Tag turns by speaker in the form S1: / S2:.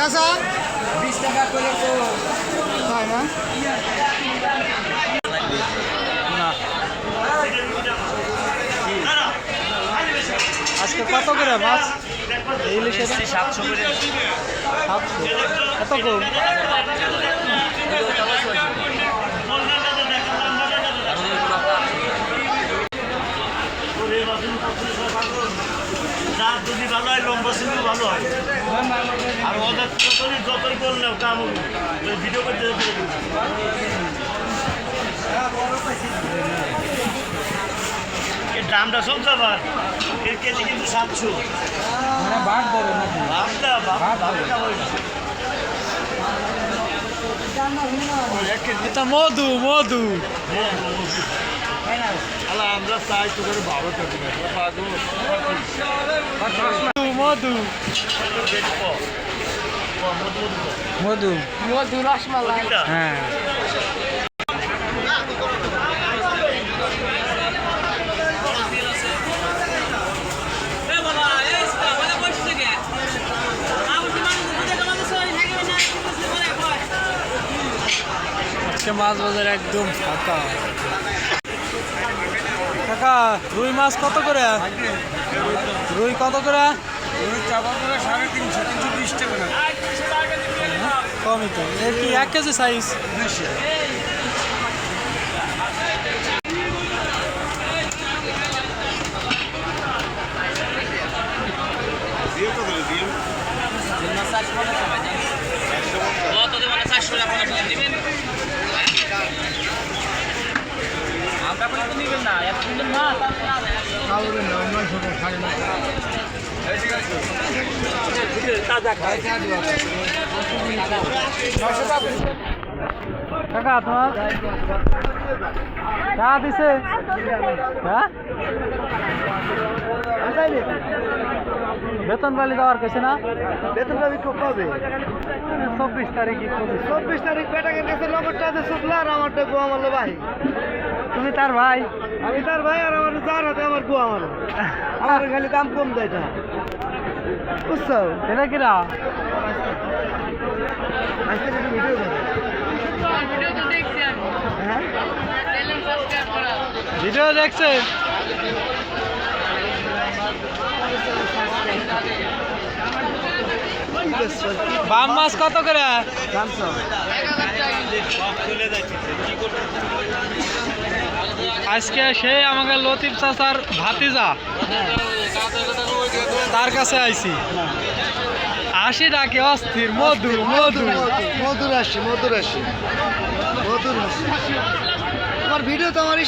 S1: চাচা
S2: বিশ টাকা করে তো
S1: তাই না আজকে কত করে মাছ? এই ইলিশের
S2: সাতশো করে।
S1: সাতশো? এত কম
S3: দাঁত যদি ভালো হয় লম্বা সিন্ধু ভালো হয়। আর ওদের যতই যতই করলেও কাম হবে। ভিডিও করতে দামটা চলছে আবার এর কেজি কিন্তু সাতশো।
S1: মানে বাঘ ধরে নাকি
S3: ভাবটা ভাবটা
S1: এটা মধু মধু।
S3: আলা আমরা চাই তো করে ভালো থাকি না পাগল
S1: মধু। মধু।
S2: মধু রসমালাই।
S1: হ্যাঁ। আজকে মাছ বাজার একদম ফাঁকা। কাকা রুই মাছ কত করে? রুই কত করে?
S2: সাড়ে তিনশো তিনশো বিশ টাকা
S1: কমই তো। এর কি এক কেজি সাইজ কাকা তোমার? চা দিছে? হ্যাঁ? বেতন পালি দেওয়ার কেছে না?
S3: বেতন পাবি কবে
S1: চব্বিশ তারিখে।
S3: চব্বিশ তারিখ বেটাকে দেখে নম্বরটা আছে শুকলা আর আমারটা গো আমার ভাই
S1: তুমি তার ভাই?
S3: আমি তার ভাই আর আমার যার হাতে আমার গো আমার আমার খালি দাম কম দেয় এটা বুঝছ?
S1: এটা কিরা।
S3: ভিডিও হ্যাঁ?
S1: ভিডিও দেখছে? বাম মাছ কত করে?
S3: জানছো
S1: আজকে সে আমাকে লতিফ চাচার ভাতিজা। তার কাছে আইসি আসি ডাকে অস্থির? মধুর মধুর।
S3: মধুর আসি মধুর আসি মধুর আসি আমার ভিডিও তো আমার